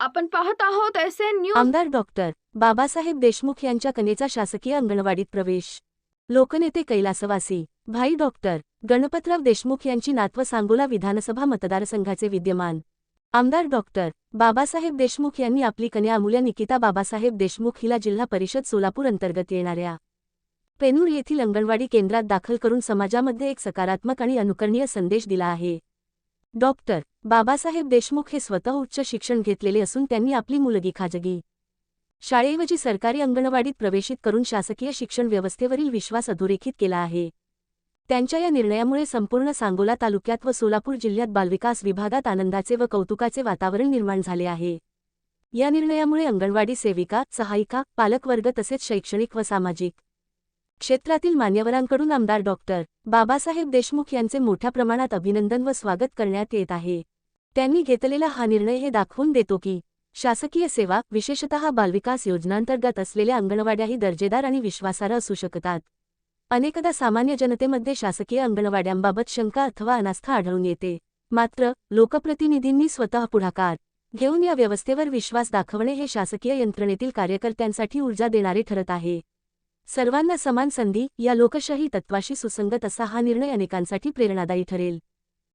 आपण पाहत आहोत एस एन न्यूज आमदार डॉक्टर बाबासाहेब देशमुख यांच्या कनेचा शासकीय अंगणवाडीत प्रवेश. लोकनेते कैलासवासी. भाई डॉक्टर गणपतराव देशमुख यांची नातव सांगोला विधानसभा मतदारसंघाचे विद्यमान. आमदार डॉक्टर बाबासाहेब देशमुख यांनी आपली कन्या अमूल्या निकिता बाबासाहेब देशमुख हिला जिल्हा परिषद सोलापूर अंतर्गत येणाऱ्या पेनूर येथील अंगणवाडी केंद्रात दाखल करून समाजामध्ये एक सकारात्मक आणि अनुकरणीय संदेश दिला आहे. डॉक्टर बाबासाहेब देशमुख हे स्वतः उच्च शिक्षण घेतलेले असून त्यांनी आपली मुलगी खाजगी शाळेऐवजी सरकारी अंगणवाडीत प्रवेशित करून शासकीय शिक्षण व्यवस्थेवरील विश्वास अधोरेखित केला आहे. त्यांच्या या निर्णयामुळे संपूर्ण सांगोला तालुक्यात व सोलापूर जिल्ह्यात बालविकास विभागात आनंदाचे व कौतुकाचे वातावरण निर्माण झाले आहे. या निर्णयामुळे अंगणवाडी सेविका सहायिका पालकवर्ग तसेच शैक्षणिक व सामाजिक क्षेत्रातील मान्यवरांकडून आमदार डॉक्टर बाबासाहेब देशमुख यांचे मोठ्या प्रमाणात अभिनंदन व स्वागत करण्यात येत आहे. त्यांनी घेतलेला हा निर्णय हे दाखवून देतो की शासकीय सेवा विशेषतः बालविकास योजनांतर्गत असलेल्या अंगणवाड्याही दर्जेदार आणि विश्वासार्ह असू शकतात. अनेकदा सामान्य जनतेमध्ये शासकीय अंगणवाड्यांबाबत शंका अथवा अनास्था आढळून येते. मात्र लोकप्रतिनिधींनी स्वतः पुढाकार घेऊन या व्यवस्थेवर विश्वास दाखवणे हे शासकीय यंत्रणेतील कार्यकर्त्यांसाठी ऊर्जा देणारे ठरत आहे. सर्वांना समान संधी या लोकशाही तत्वाशी सुसंगत असा हा निर्णय अनेकांसाठी प्रेरणादायी ठरेल.